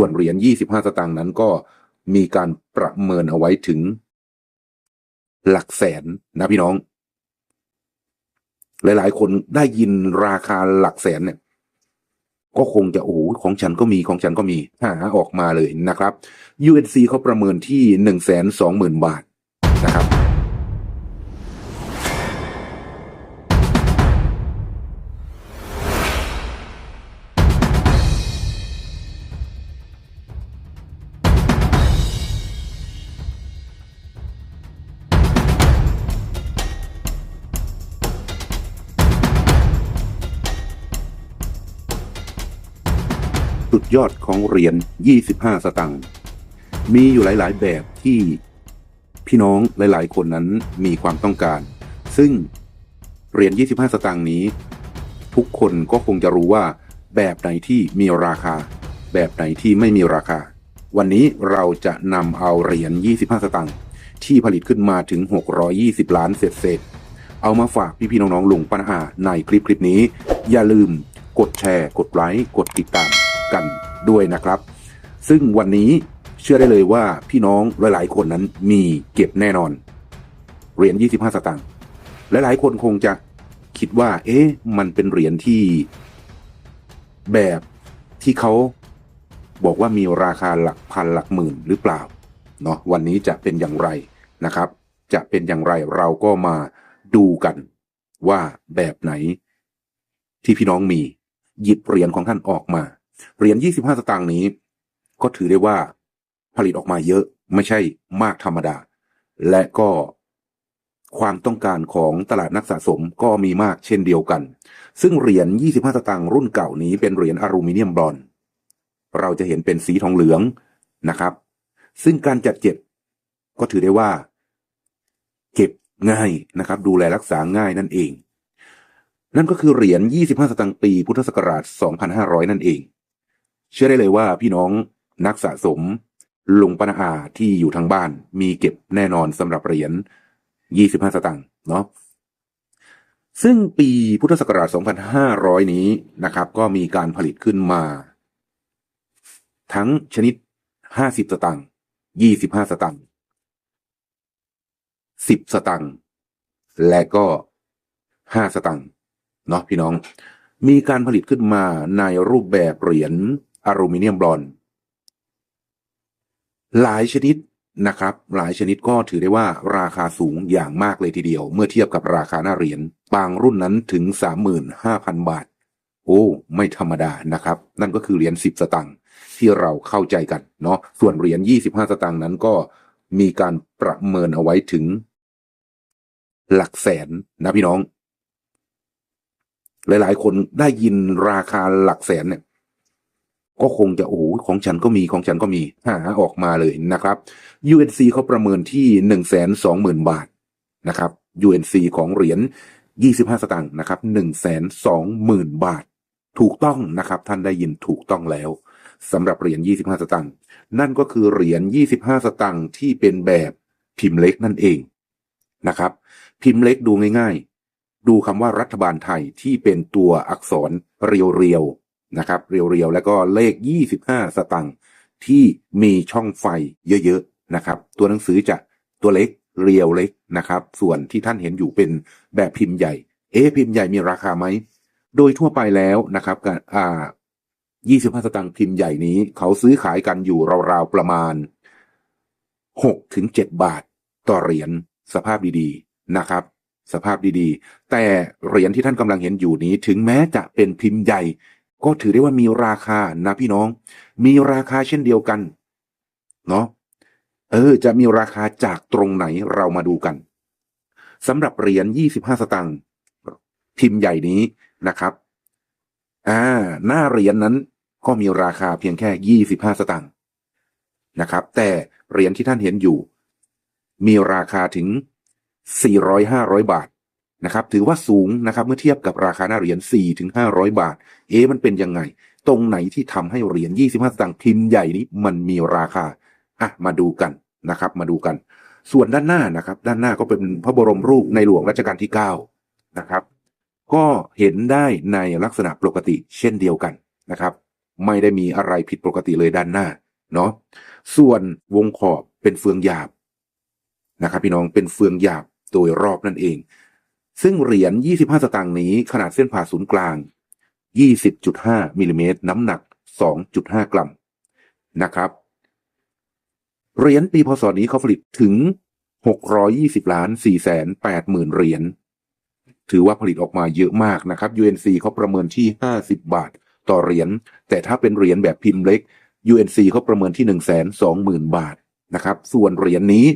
ส่วนเหรียญ 25 สตางค์นั้นก็มีการประเมินเอาไว้ถึง หลักแสนนะพี่น้อง หลายๆ คนได้ยินราคาหลักแสนเนี่ย ก็คงจะโอ้โหของฉันก็มีของฉันก็มีหาออกมาเลยนะครับ UNC เขาประเมินที่หนึ่งแสนสองหมื่นบาทนะครับ สุดยอดของเหรียญ 25 สตังค์ มีอยู่หลาย ๆ แบบที่พี่น้องหลาย ๆ คนนั้นมีความต้องการ ซึ่งเหรียญ 25 สตังค์นี้ ทุกคนก็คงจะรู้ว่า แบบไหนที่มีราคา แบบไหนที่ไม่มีราคา วันนี้เราจะนำเอาเหรียญ 25 สตังค์ที่ผลิตขึ้นมาถึง 620 ล้านเศษเศษเอามาฝากพี่ๆน้องๆลุงปัญหาในคลิปคลิปนี้ อย่าลืมกดแชร์ กดไลค์ กดติดตาม กันด้วยนะครับ ซึ่งวันนี้เชื่อได้เลยว่าพี่น้องหลาย ๆ คนนั้นมีเก็บแน่นอน เหรียญ 25 สตางค์หลาย ๆ คนคงจะคิดว่า เอ๊ะ มันเป็นเหรียญที่แบบที่เขาบอกว่ามีราคาหลักพันหลักหมื่นหรือเปล่าเนาะวันนี้จะเป็นอย่างไรนะครับ จะเป็นอย่างไรเราก็มาดูกันว่าแบบไหนที่พี่น้องมีหยิบเหรียญของท่านออกมา เหรียญ 25 สตางค์นี้ ก็ถือได้ว่าผลิตออกมาเยอะไม่ใช่มากธรรมดา และก็ความต้องการของตลาดนักสะสมก็มีมากเช่นเดียวกัน ซึ่งเหรียญ 25 สตางค์รุ่นเก่านี้เป็นเหรียญอลูมิเนียมบรอน เราจะเห็นเป็นสีทองเหลืองนะครับ ซึ่งการจัดเก็บก็ถือได้ว่า เก็บง่ายนะครับ ดูแลรักษาง่ายนั่นเอง นั่นก็คือเหรียญ 25 สตางค์ปี พุทธศักราช 2500 นั่นเอง เชื่อได้เลยว่าพี่น้องนักสะสมลุงปนาอาที่อยู่ทางบ้าน มีเก็บแน่นอนสำหรับเหรียญ 25 สตางค์เนาะซึ่งปีพุทธศักราช 2500 นี้นะครับ ก็มีการผลิตขึ้นมา ทั้งชนิด 50 สตางค์ 25 สตางค์ 10 สตางค์ และก็ 5 สตางค์ เนาะพี่น้อง มีการผลิตขึ้นมาในรูปแบบเหรียญ อลูมิเนียมบรอนหลายชนิดนะครับ หลายชนิดก็ถือได้ว่าราคาสูงอย่างมากเลยทีเดียว เมื่อเทียบกับราคาหน้าเหรียญบางรุ่นนั้นถึง 35,000 บาท โอ้ ไม่ธรรมดานะครับ นั่นก็คือเหรียญ10 สตังค์ที่เราเข้าใจกันเนาะส่วนเหรียญ25 สตังค์นั้นก็มีการประเมินเอาไว้ถึง หลักแสนนะพี่น้อง หลายๆ คนได้ยินราคาหลักแสนเนี่ย ก็คงจะโอ้โหของฉันก็มีของฉันก็มีหาออกมาเลยนะครับ UNC เขาประเมินที่หนึ่งแสนสองหมื่นบาทนะครับ UNC ของเหรียญยี่สิบห้าสตางค์นะครับหนึ่งแสนสองหมื่นบาท ถูกต้องนะครับท่านได้ยินถูกต้องแล้วสำหรับเหรียญยี่สิบห้าสตางค์นั่นก็คือเหรียญยี่สิบห้าสตางค์ที่เป็นแบบพิมพ์เล็กนั่นเองนะครับ พิมพ์เล็กดูง่าย ๆ ดูคำว่ารัฐบาลไทยที่เป็นตัวอักษรเรียวๆ นะครับเรียวๆ แล้วก็เลข 25 สตังค์ที่มีช่องไฟเยอะๆนะครับตัวหนังสือจะตัวเล็กเรียวเล็กนะครับ ส่วนที่ท่านเห็นอยู่เป็นแบบพิมพ์ใหญ่ เอ๊พิมพ์ใหญ่มีราคาไหม โดยทั่วไปแล้วนะครับการอ่า25 สตังค์พิมพ์ใหญ่นี้ เขาซื้อขายกันอยู่ราวๆประมาณ6ถึง7บาทต่อเหรียญสภาพดีๆนะครับ สภาพดีๆ แต่เหรียญที่ท่านกำลังเห็นอยู่นี้ถึงแม้จะเป็นพิมพ์ใหญ่ ก็ถือได้ว่ามีราคานะพี่น้อง มีราคาเช่นเดียวกันเนาะเออ จะมีราคาจากตรงไหนเรามาดูกันสำหรับเหรียญ25 สตังค์พิมพ์ใหญ่นี้นะครับอ่าหน้าเหรียญนั้นก็มีราคาเพียงแค่ 25 สตังค์นะครับ แต่เหรียญที่ท่านเห็นอยู่ มีราคาถึง 400-500 บาท นะครับถือว่าสูงนะครับเมื่อเทียบกับราคาหน้าเหรียญ4ถึง500 บาท เอ๊มันเป็นยังไง ตรงไหนที่ทำให้เหรียญ 25 สตางค์พิมพ์ใหญ่นี้มันมีราคาอะมาดูกันนะครับ มาดูกัน ส่วนด้านหน้านะครับ ด้านหน้าก็เป็นพระบรมรูปในหลวงรัชกาลที่ 9 นะครับ ก็เห็นได้ในลักษณะปกติเช่นเดียวกันนะครับ ไม่ได้มีอะไรผิดปกติเลยด้านหน้าเนาะส่วนวงขอบเป็นเฟืองหยาบนะครับ พี่น้องเป็นเฟืองหยาบโดยรอบนั่นเอง ซึ่งเหรียญ 25 สตางค์นี้ขนาดเส้นผ่าศูนย์กลาง 20.5มิลลิเมตรน้ำหนัก 2.5 กรัมนะครับเหรียญปีพศนี้เขาผลิตถึง 620 ล้าน 4 แสน 8 หมื่นเหรียญ ถือว่าผลิตออกมาเยอะมากนะครับ UNC เขาประเมินที่ 50 บาทต่อเหรียญ แต่ถ้าเป็นเหรียญแบบพิมพ์เล็ก UNC เขาประเมินที่ 1 2 0 0 0 0 บาทนะครับ ส่วนเหรียญนี้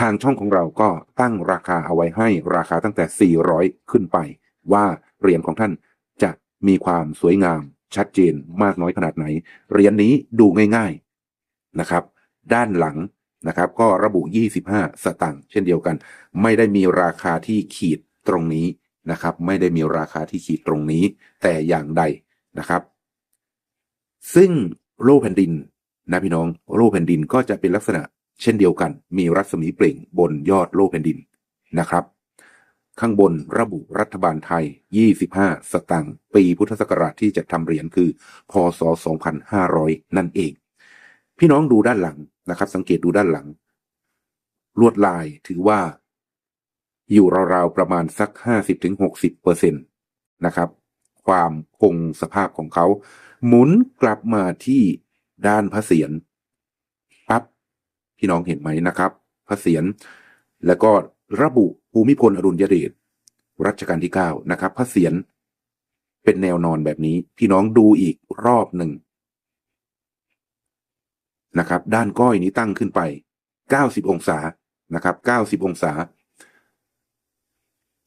ทางช่องของเราก็ตั้งราคาเอาไว้ให้ราคาตั้งแต่ 400 ขึ้นไป ว่าเหรียญของท่านจะมีความสวยงาม ชัดเจนมากน้อยขนาดไหน เหรียญนี้ดูง่ายๆนะครับ ด้านหลังนะครับ ก็ระบุ 25 สตางค์เช่นเดียวกัน ไม่ได้มีราคาที่ขีดตรงนี้นะครับ ไม่ได้มีราคาที่ขีดตรงนี้ แต่อย่างใดนะครับ ซึ่งโล่แผ่นดินนะพี่น้องโล่แผ่นดินก็จะเป็นลักษณะ เช่นเดียวกัน มีรัศมีเปล่งบนยอดโล่แผ่นดินนะครับ ข้างบนระบุรัฐบาลไทย 25 สตางค์ปีพุทธศักราชที่จะทำเหรียญคือ พศ 2500 นั่นเอง พี่น้องดูด้านหลังนะครับ สังเกตดูด้านหลัง ลวดลายถือว่า อยู่ราวๆประมาณสัก 50-60เปอร์เซ็นต์นะครับ ความคงสภาพของเขา หมุนกลับมาที่ด้านพระเศียร พี่น้องเห็นไหมนะครับ พระเศียรแล้วก็ระบุภูมิพลอดุลยเดชรัชกาลที่เก้านะครับ พระเศียรเป็นแนวนอนแบบนี้ พี่น้องดูอีกรอบหนึ่งนะครับ ด้านก้อยนี้ตั้งขึ้นไป 90 องศานะครับ 90 องศา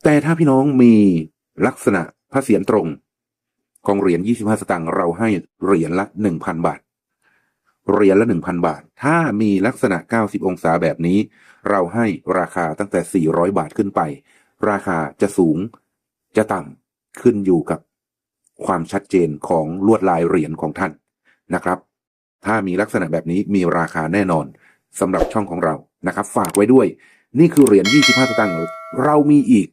แต่ถ้าพี่น้องมีลักษณะพระเศียรตรง ของเหรียญ 25 สตางค์เราให้เหรียญละ 1,000 บาท เหรียญละ1,000บาท ถ้ามีลักษณะ 90 องศาแบบนี้ เราให้ราคาตั้งแต่ 400 บาทขึ้นไป ราคาจะสูงจะต่ำขึ้นอยู่กับความชัดเจนของลวดลายเหรียญของท่านนะครับ ถ้ามีลักษณะแบบนี้มีราคาแน่นอนสำหรับช่องของเรานะครับ ฝากไว้ด้วย นี่คือเหรียญ 25 สตางค์เรามีอีก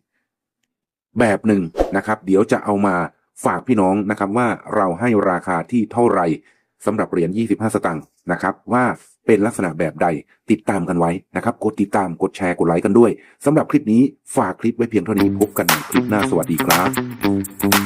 แบบหนึ่งนะครับ เดี๋ยวจะเอามาฝากพี่น้องนะครับว่าเราให้ราคาที่เท่าไหร่ สำหรับเหรียญ 25 สตางค์นะครับว่าเป็นลักษณะแบบใดติดตามกันไว้นะครับ กดติดตามกดแชร์กดไลค์กันด้วยสำหรับคลิปนี้ฝากคลิปไว้เพียงเท่านี้พบกันในคลิปหน้าสวัสดีครับ